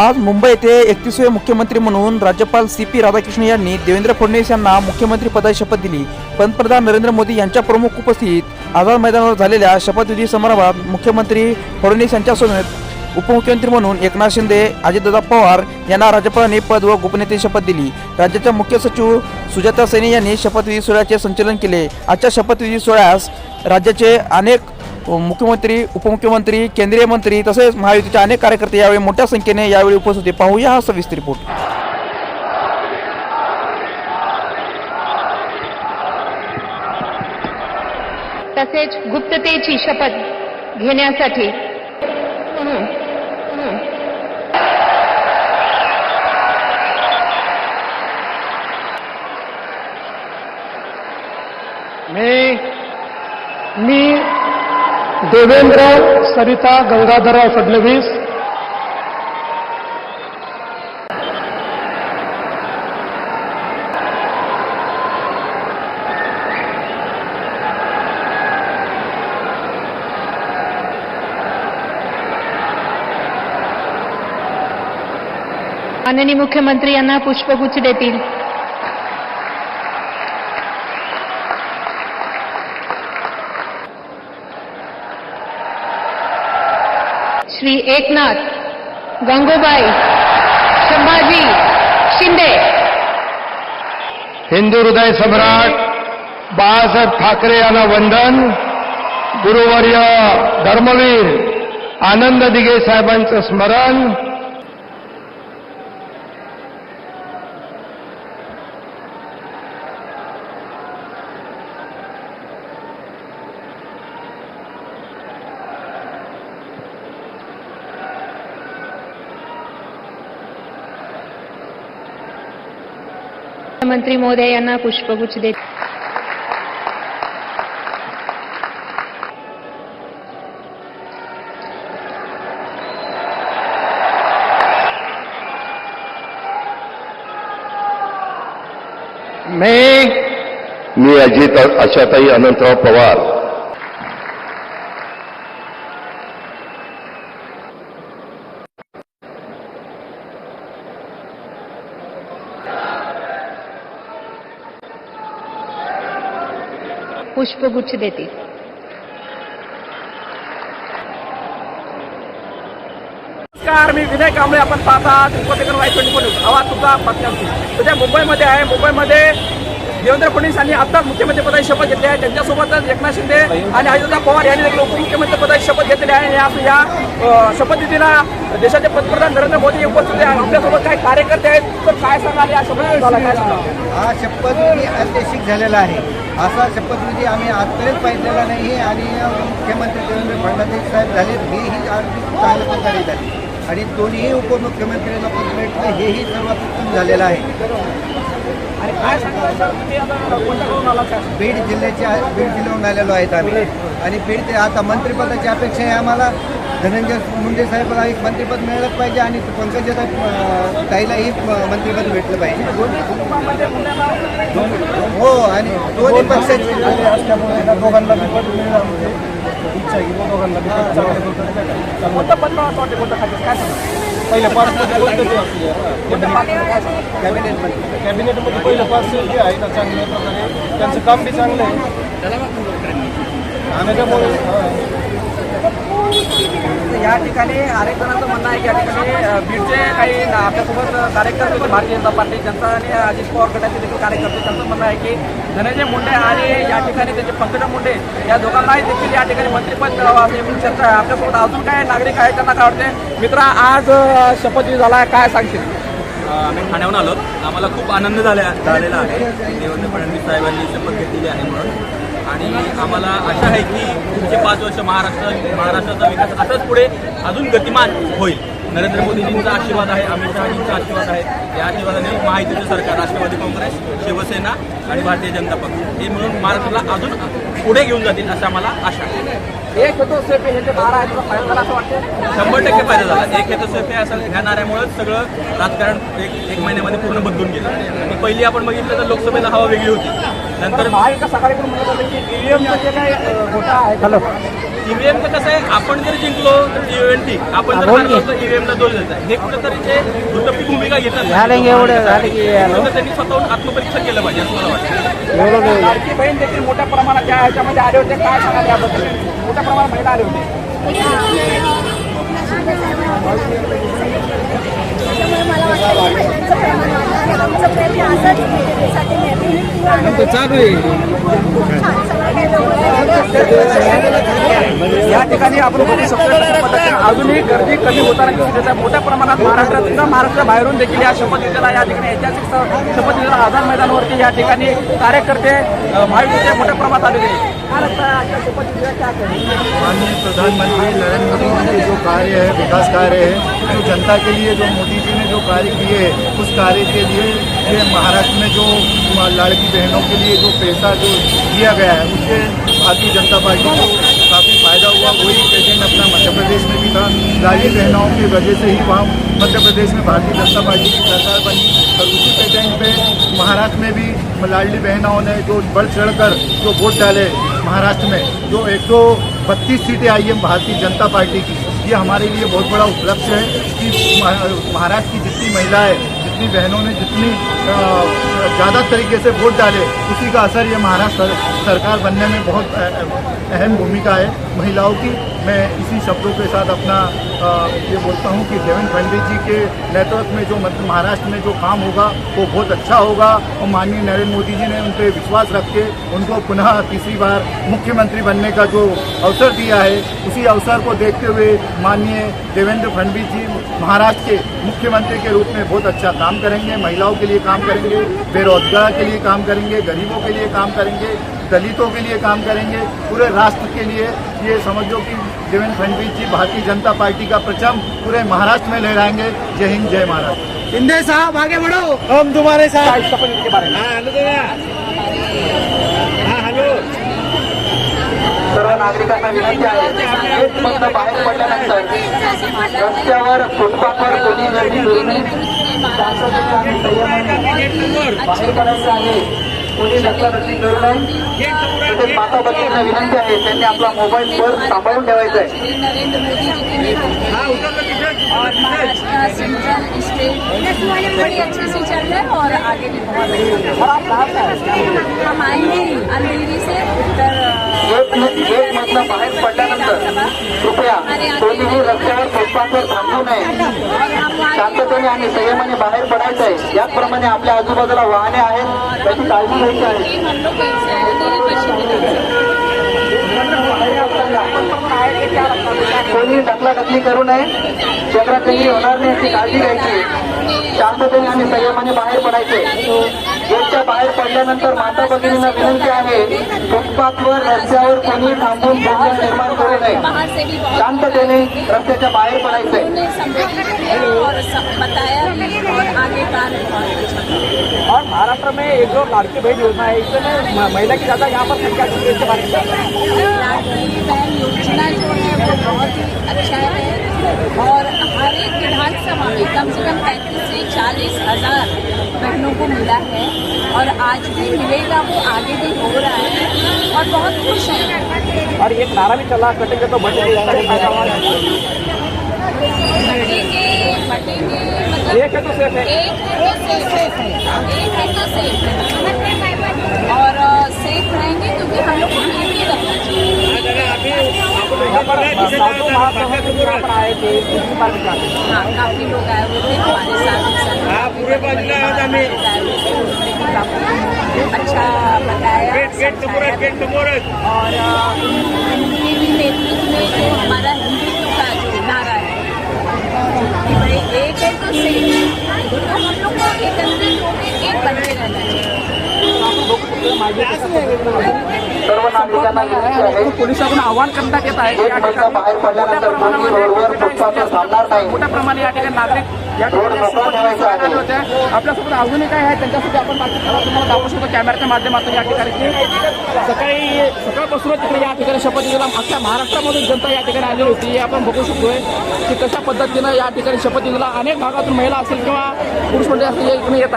आज मुंबई येथे एकतीसवे मुख्यमंत्री म्हणून राज्यपाल सी पी राधाकृष्ण यांनी देवेंद्र फडणवीस यांना मुख्यमंत्री पदाची शपथ दिली. पंतप्रधान नरेंद्र मोदी यांच्या प्रमुख उपस्थित आझाद मैदानावर झालेल्या शपथविधी समारंभात मुख्यमंत्री फडणवीस यांच्यासोबत उपमुख्यमंत्री म्हणून एकनाथ शिंदे अजितदादा पवार यांना राज्यपालांनी पद व गोपनीयतेची शपथ दिली. राज्याच्या मुख्य सचिव सुजाता सैनी यांनी शपथविधी सोहळ्याचे संचालन केले. आजच्या शपथविधी सोहळ्यास राज्याचे अनेक मुख्यमंत्री उपमुख्यमंत्री केंद्रीय मंत्री तसेच महायुतीचे अनेक कार्यकर्ते यावेळी मोठ्या संख्येने यावेळी उपस्थित होते. पाहूया हा सविस्तर रिपोर्ट. तसेच गुप्ततेची शपथ घेण्यासाठी मी मी देवेंद्र सरिता गंगाधरराव फडणवीस. माननीय मुख्यमंत्री यांना पुष्पगुच्छ देतील. श्री एकनाथ गंगूबाई संभाजी शिंदे. हिंदू हृदय सम्राट बाळासाहेब ठाकरे यांना वंदन. गुरुवर्य धर्मवीर आनंद दिघे साहेबांचं स्मरण. मुख्यमंत्री महोदय यांना पुष्पगुच्छ देतील मी मी अजित आशाताई अनंतराव पवार. पुष्पगुच्छ देतील नमस्कार मी विनय कांबळे आपण पाहतात उपस्थित वाय ट्वेंटी फोर न्यूज. आवाज तुमचा बातम्यांची. सध्या मुंबईमध्ये आहे. मुंबईमध्ये देवेंद्र फडणवीस यांनी आताच मुख्यमंत्री पदाची शपथ घेतली आहे. त्यांच्यासोबतच एकनाथ शिंदे आणि अयोध्या पवार यांनी देखील उपमुख्यमंत्रीपदाची शपथ घेतली आहे. आणि या शपथविधीला देशाचे पंतप्रधान नरेंद्र मोदी उपस्थित आहे आपल्यासोबत काही कार्यकर्ते आहेत. तर काय सांगाल या शपथ हा शपथविधी ऐतिहासिक झालेला आहे. असा शपथविधी आम्ही आजपर्यंत पाहिलेला नाही आणि मुख्यमंत्री देवेंद्र फडणवीस साहेब झाले हेही अगदी चांगल्या प्रकारे झाले. आणि दोन्ही उपमुख्यमंत्र्यांना पद भेटलं. हेही सर्वात उत्तम झालेलं आहे. आणि काय सांगाल सर तुम्ही आता कोणत्या करून आला काय बीड जिल्ह्याच्या बीड जिल्ह्याहून आलेलो आहेत आम्ही. आणि बीड ते आता मंत्रिपदाची अपेक्षा आहे आम्हाला. धनंजय मुंडे साहेबाला एक मंत्रिपद मिळालंच पाहिजे आणि पंकजा ताईलाही मंत्रिपद भेटलं पाहिजे. दोन्ही कुटुंबामध्ये मुलांना हो आणि दोन्ही पक्षाचे दोघांना इच्छा आहे की दोघांना पहिलं पार्सल म्हणजे कोणतं असू कॅबिनेट कॅबिनेटमध्ये पहिलं पार्सल जे आहे ना चांगल्या प्रकारे. त्यांचं काम बी चांगलं आहे. त्यामुळे या ठिकाणी अनेक म्हणणं आहे की या ठिकाणी बीडचे काही आपल्यासोबत कार्यकर्ते होते भारतीय जनता पार्टी त्यांचा आणि अजित पवार गटाचे देखील कार्यकर्ते त्यांचं म्हणणं आहे की धनंजय मुंडे आणि या ठिकाणी त्यांचे पंकजा मुंडे या दोघांनाही देखील या ठिकाणी मंत्रिपद मिळावं अशी चर्चा आहे. आपल्यासोबत अजून काय नागरिक आहेत त्यांना काय वाटते मित्रा आज शपथ शपथविधी झाला काय सांगशील? आम्ही ठाण्याहून आलो. आम्हाला खूप आनंद झाला झालेला आहे. देवेंद्र फडणवीस साहेबांनी शपथ घेतलेली आहे म्हणून. आणि आम्हाला आशा आहे की पुढचे पाच वर्ष महाराष्ट्र महाराष्ट्राचा विकास असाच पुढे अजून गतिमान होईल. नरेंद्र मोदीजींचा आशीर्वाद आहे अमित शहाजींचा आशीर्वाद आहे. या आशीर्वादाने महायुतीचं सरकार राष्ट्रवादी काँग्रेस शिवसेना आणि भारतीय जनता पक्ष हे मिळून महाराष्ट्राला अजून पुढे घेऊन जातील असं आम्हाला आशा आहे. एक होतो सेफ हे जे बारा त्याचा फायदा झाला असं वाटतं शंभर टक्के फायदा झाला. एक हेतू हे असं ह्या नाऱ्यामुळेच सगळं राजकारण एक एक महिन्यामध्ये पूर्ण बदलून गेलं. आणि पहिली आपण बघितलं तर लोकसभेला हवा वेगळी होती. नंतर महाविकास आघाडीकडून म्हणत होते की ईव्हीएमचं जे काही अ, घोटाळा आहे हॅलो ईव्हीएमचं कसं आहे आपण जर जिंकलो तर ईव्हीएम ठीक आपण जर हरलो तर ईव्हीएमला दोष देत हे कुठेतरी ते दुटप्पी भूमिका घेतात एवढं झालं की त्यांनी स्वतःहून आत्मपरीक्षण केलं पाहिजे असं मला वाटतं. लाडकी बहीण देखील मोठ्या प्रमाणात त्या ह्याच्यामध्ये आले होते. काय सांगाल याबद्दल? मोठ्या प्रमाणात महिला आले होते. त्यामुळे मला वाटतं की महिलांचं प्रमाण वाढलं आहे. आमचं प्रयत्न असाच महिलेसाठी नेहमी खूप छान सगळं काही व्यवस्थित या ठिकाणी आपण बघू शकतो अजूनही गर्दी कमी होताना दिसत आहे मोठ्या प्रमाणात महाराष्ट्रात किंवा महाराष्ट्राबाहेरून देखील या शपथविधीला या ठिकाणी ऐतिहासिक शपथविधीला आझाद मैदानावरती या ठिकाणी कार्यकर्ते महायुतीचे मोठ्या प्रमाणात आलेले आहेत. माननीय प्रधानमंत्री नरेंद्र मोदी जी के जो कार्य है, विकास कार्य है, जो जनता के लिए, जो मोदी जी ने जो कार्य किए उस कार्य के लिए ये महाराष्ट्र में जो लड़की बहनों के लिए जो पैसा जो दिया गया है, उससे भारतीय जनता पार्टी को काफ़ी फ़ायदा हुआ। वही पेटेंट अपना मध्य प्रदेश में भी था। लाड़ी बहनों की वजह से ही वहाँ मध्य प्रदेश में भारतीय जनता पार्टी की सरकार बनी। और उसी पेटेंट पे महाराष्ट्र में भी लाडली बहनों ने जो बढ़ चढ़ कर जो वोट डाले महाराष्ट्र में जो एक सौ बत्तीस सीटें आई हैं भारतीय जनता पार्टी की, ये हमारे लिए बहुत बड़ा उपलक्ष्य है कि महाराष्ट्र की जितनी महिलाएँ, जितनी बहनों ने जितनी ज़्यादा तरीके से वोट डाले, उसी का असर ये महाराष्ट्र सरकार बनने में बहुत अहम भूमिका है। महिलाओं की। मैं इसी शब्दों के साथ अपना अ, ये बोलता हूँ कि देवेंद्र फडणवीस जी के नेतृत्व में जो मध्य महाराष्ट्र में जो काम होगा वो बहुत अच्छा होगा और माननीय नरेंद्र मोदी जी ने उन पर विश्वास रख के उनको पुनः तीसरी बार मुख्यमंत्री बनने का जो अवसर दिया है उसी अवसर को देखते हुए माननीय देवेंद्र फडणवीस जी महाराष्ट्र के मुख्यमंत्री के रूप में बहुत अच्छा काम करेंगे। महिलाओं के लिए काम करेंगे बेरोजगार के लिए काम करेंगे गरीबों के लिए काम करेंगे। दलितों के लिए काम करेंगे पूरे राष्ट्र के लिए। ये समझो कि देवेंद्र फडणवीस जी भारतीय जनता पार्टी का प्रचम पूरे महाराष्ट्र में लहराएँगे। जय हिंद जय महाराष्ट्र। शिंदे साहब आगे बढ़ो। हम तुम्हारे साथ बारे में? सर्व नागरिकांना विनंती आहे एक मधनं बाहेर पडल्यानंतर रस्त्यावर फुटपाथवर कोणी गर्दी करू नये. बाहेर पडायचं आहे. कोणी ढकलाढकली करू नये तसेच माता भगिनींना विनंती आहे त्यांनी आपला मोबाईल वर सांभाळून ठेवायचा आहे. और महाराष्ट्र सेंट्रल स्टेट बड़ी अच्छे से चल रहा है और आगे भी बहुत हम आए हैं। अंधेरी से उत्तर बाहेर पडल्यानंतर कृपया कोणीही रस्त्यावर फुटपाथवर थांबू नये. शांततेने आणि संयमाने बाहेर पडायचं आहे. याचप्रमाणे आपल्या आजूबाजूला वाहने आहेत. त्याची काळजी घ्यायची आहे. कोणी ढकलाढकली करू नये. चक्राचंदी होणार नाही याची काळजी घ्यायची. शांततेने आणि संयमाने बाहेर पडायचे. गेटच्या बाहेर पडल्यानंतर माता भगिनींना विनंती आहे फुटपाथवर रस्त्यावर कोणी थांबून गोंधळ निर्माण करू नये. शांततेने रस्त्याच्या बाहेर किया और महाराष्ट्र में एक जो लाड़की बहन योजना है इसमें म- महिला की ज़्यादा यहाँ पर संख्या बारे में. कहें? बहन योजना जो है वो बहुत ही अच्छा है और हर एक विधानसभा में कम से कम पैंतीस से चालीस हज़ार बहनों को मिला है और आज भी मिलेगा वो आगे भी हो रहा है और बहुत खुश है। और एक नारा भी चला कटेंगे तो बटेंगे बटेंगे मतलब एक है तो सेफ़ है। एक है तो सेफ़ है। एक है तो सेफ़ है। और सेफ़ रहेंगे क्योंकि हम लोग यहाँ पर साधु महासभा के यहाँ पर आए थे इसके बारे में क्या कहें? हाँ काफी लोग आए हुए थे हमारे साथ इस समय काफी बड़े बड़े महाराज आए हुए थे उन्होंने भी काफी अच्छा बताया समझाया भी। और अ, उनके भी नेतृत्व में जो हमारा हिंदुत्व का जो नारा है कि भाई एक है तो सेम है तो हम लोग को एकत्रित होकर एक बनके रहना चाहिए पोलिसांकडून आवाहन करण्यात येत आहे. की या मोठ्या प्रमाणे ठिकाणी नागरिक या ठिकाणी. आले होते. आपल्यासोबत अजूनही काय आहे त्यांच्यासाठी आपण तुम्हाला दाखवू शकतो कॅमेऱ्याच्या माध्यमातून या ठिकाणी सकाळी सकाळपासूनच तिकडे या ठिकाणी शपथविधीला अख्ख्या महाराष्ट्रामधून जनता या ठिकाणी आलेली होती. हे आपण बघू शकतोय की कशा पद्धतीनं या ठिकाणी अनेक भागातून महिला असेल किंवा पुरुष मंडळी असेल येत.